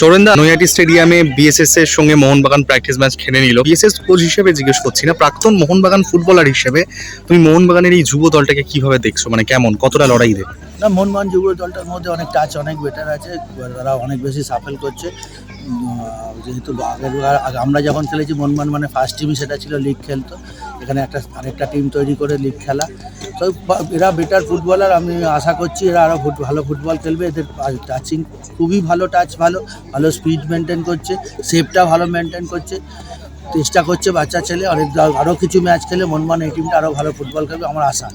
সৌরেন্দা নৈহাটি স্টেডিয়ামে বিএসএস এর সঙ্গে মোহনবাগান প্র্যাকটিস ম্যাচ খেলে নিল। বিএসএস কোচ হিসেবে জিজ্ঞেস করছি না, প্রাক্তন মোহনবাগান ফুটবলার হিসেবে তুমি মোহনবাগানের এই যুব দলটাকে কীভাবে দেখছ? মানে কেমন? কতটা লড়াই দেবে? না, মোহনবাগান যুব দলটার মধ্যে অনেক টাচ অনেক বেটার আছে, তারা অনেক বেশি সাফেল করছে। যেহেতু আগেরবার আমরা যখন খেলেছি মনমান মানে ফার্স্ট টিমই সেটা ছিল লিগ খেলতো। এখানে একটা, আরেকটা টিম তৈরি করে লিগ খেলা। তো এরা বেটার ফুটবলার আমি আশা করছি এরা আরও ভালো ফুটবল খেলবে। এদের টাচিং খুবই ভালো টাচ ভালো ভালো স্পিড মেনটেন করছে সেফটা ভালো মেনটেন করছে। চেষ্টা করছে বাচ্চা ছেলে অনেক আরও কিছু ম্যাচ খেলে মনমান এই টিমটা আরও ভালো ফুটবল খেলবে, আমার আশা।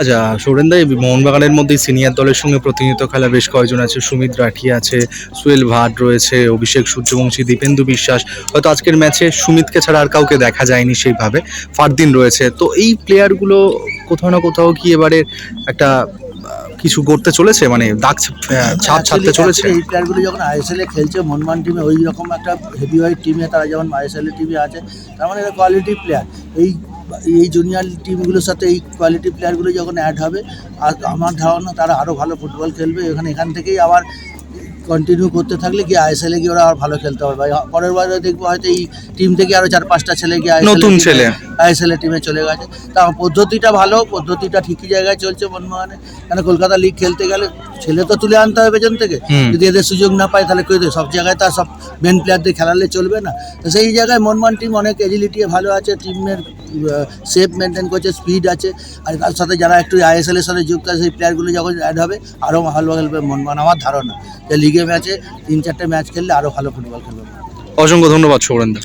আচ্ছা সৌরেন্দা মোহনবাগানের মধ্যে সিনিয়র দলের সঙ্গে প্রতিনিধিত্ব খেলা বেশ কয়েকজন আছে, সুমিত রাঠি আছে, সুয়েল ভাট রয়েছে, অভিষেক সূর্যবংশী, দীপেন্দু বিশ্বাস। হয়তো আজকের ম্যাচে সুমিতকে ছাড়া আর কাউকে দেখা যায়নি সেইভাবে। ফারদিন রয়েছে। তো এই প্লেয়ারগুলো কোথাও না কোথাও কি এবারে একটা কিছু করতে চলেছে? মানে দাগ ছা- ছাপ ছাড়তে চলেছে? এই প্লেয়ারগুলো যখন আইএসএল এ খেলছে মনমান টিমে ওই রকম একটা হেভি ওয়েট টিমে তারা যেমন আইএসএল এর টিমে আছে তার মানে এরা কোয়ালিটি প্লেয়ার এই এই জুনিয়র টিমগুলোর সাথে এই কোয়ালিটি প্লেয়ারগুলো যখন অ্যাড হবে আর আমার ধারণা তারা আরও ভালো ফুটবল খেলবে। এখানে এখান থেকেই আবার কন্টিনিউ করতে থাকলে কি আইএসএল এ গিয়ে ওরা আর ভালো খেলতে পারবে। আর পরের বারে দেখব হয়তো এই টিম থেকে আরও চার পাঁচটা ছেলে গিয়ে নতুন ছেলে। আইএসএল এর টিমে চলে গেছে। তা পদ্ধতিটা ভালো পদ্ধতিটা ঠিকই জায়গায় চলছে মনমোহনে কেন কলকাতা লিগ খেলতে গেলে ছেলে তো তুলে আনতে হবে পেছন থেকে। যদি এদের সুযোগ না পায় তাহলে কেউ? সব জায়গায় তো আর সব মেন প্লেয়ারদের খেলালে চলবে না। তো সেই জায়গায় মনমান টিম অনেক এজিলিটি ভালো আছে টিমের সেফ মেনটেন করছে স্পিড আছে। আর তার সাথে যারা একটু আইএসএল এর সাথে যুক্ত আছে সেই প্লেয়ারগুলো যখন অ্যাড হবে আরও ভালো খেলবে মনমান। আমার ধারণা যে লিগে ম্যাচে তিন চারটে ম্যাচ খেললে আরও ভালো ফুটবল খেলবে। অসংখ্য ধন্যবাদ সৌরেন্দা